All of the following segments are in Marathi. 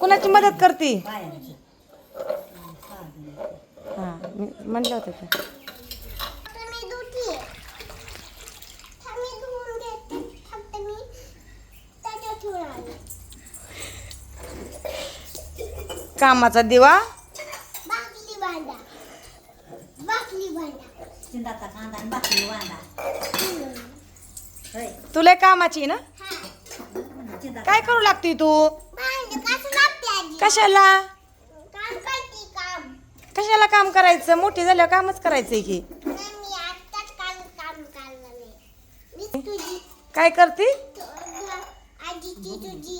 कुणाची मदत करते? हा मी म्हणलं होतं ते आता मी धुतली आता मी धुवून घेते. फक्त मी त्याच्यात ठेवून आले. कामाचा दिवा? तुला कामाची ना? हा. काय करू लागते तू भांड कसं लागते आजी कशाला? काम करते काम. कशाला काम करायचं? मोठी झाल्यावर कामच करायचंय की. नाही मी आत्ताच काल काम काढलं नाही मी तुझी काय करते? तु- आजीची तुझी.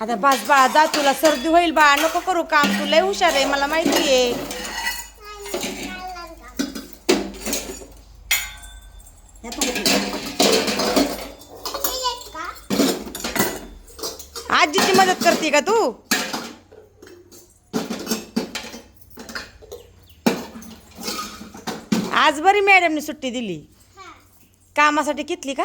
आता बास बाळा जा तुला सर्दी होईल बा नको करू काम. तू लय हुशार आहे मला माहिती आहे नाही मी काढलं काम हे पण केलेत का आजीची मदत करते का तू? आज बरी मॅडमने सुट्टी दिली. कामासाठी घेतली का?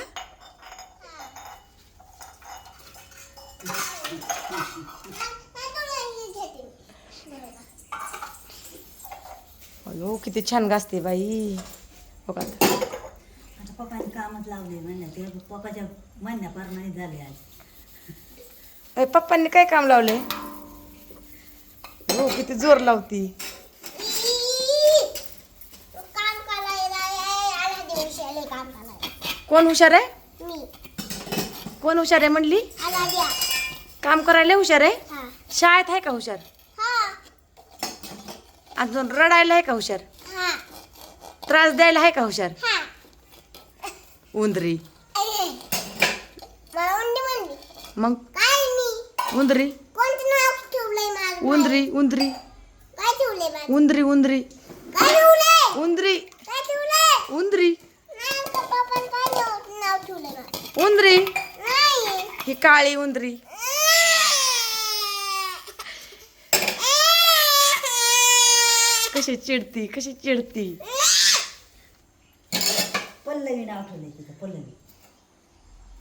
अयो किती छान गाजते बाई. हो का आता. पप्पाने कामात लावले म्हणल्या ते पप्पाच्या म्हणण्यापार नाही झाले आज. अय, पप्पांनी काय काम लावले हो किती जोर लावती. कोण हुशार आहे? कोण हुशार आहे म्हणली? काम करायला हुशार आहे? शाळेत आहे का हुशार? अजून रडायला आहे का हुशार? त्रास द्यायला आहे का हुशार? उंदरी. अरे मग? उंदरी. कोणतं नाव ठेवलंय मला उंदरी उंदरी. काय ठेवलंय मला उंदरी उंदरी. काय ठेवलंय? उंदरी. काय ठेवलंय? उंदरी. नाही काय नाव नाव ठेवलंय मला उंदरी. नाही. ही काळी उंदरी. कशी चिडती कशी चिडती. पल्लवी नाव ठेवलंय तिथं पल्लवी.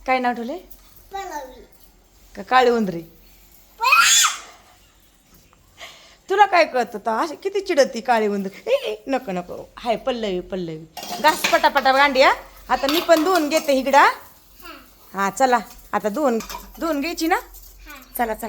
काय नाव ठेवले. का काळी उंदरी? तुला काय कळत होतं अशी किती चिडती काळी उंदरी ए, नको नको. हाय पल्लवी पल्लवी. घास पटापटा गांडी हा? आता मी पण धुवून घेते इकडं हा चला. आता धुवून धुवून घ्यायची ना? चला चला.